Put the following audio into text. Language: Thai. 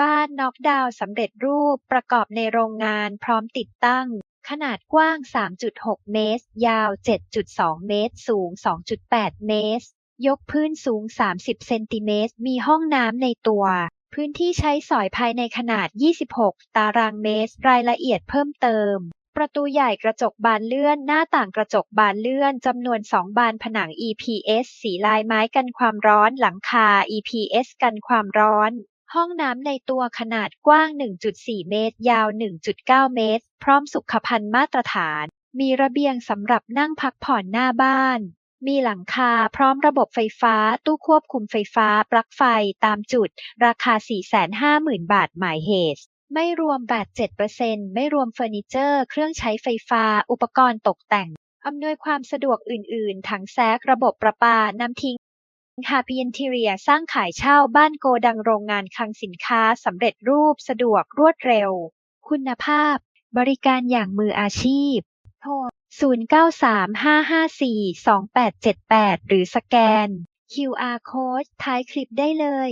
บ้านน็อกดาวน์สำเร็จรูปประกอบในโรงงานพร้อมติดตั้ง ขนาดกว้าง 3.6 เมตร ยาว 7.2 เมตร สูง 2.8 เมตร ยกพื้นสูง 30 เซนติเมตร มีห้องน้ำในตัว พื้นที่ใช้สอยภายในขนาด 26 ตารางเมตร รายละเอียดเพิ่มเติม ประตูใหญ่กระจกบานเลื่อน หน้าต่างกระจกบานเลื่อนจำนวน 2 บานผนัง EPS สีลายไม้กันความร้อน หลังคา EPS กันความร้อน ห้องน้ำในตัวขนาดกว้าง 1.4 เมตร ยาว 1.9 เมตร พร้อมสุขภัณฑ์มาตรฐาน มีระเบียงสำหรับนั่งพักผ่อนหน้าบ้าน มีหลังคาพร้อมระบบไฟฟ้า ตู้ควบคุมไฟฟ้า ปลั๊กไฟตามจุด ราคา 450,000 บาทหมายเหตุไม่รวมแบต7%ไม่รวมเฟอร์นิเจอร์ เครื่องใช้ไฟฟ้า อุปกรณ์ตกแต่ง อำนวยความสะดวกอื่น ๆ ถังแซกระบบประปา น้ำทิ้ง คาพีอินทีเรียสร้างขายเช่าบ้านโกดังโรงงานคลังสินค้าสำเร็จรูปสะดวกรวดเร็ว คุณภาพ บริการอย่างมืออาชีพ โทร 0935542878 หรือสแกน QR Code ท้ายคลิปได้เลย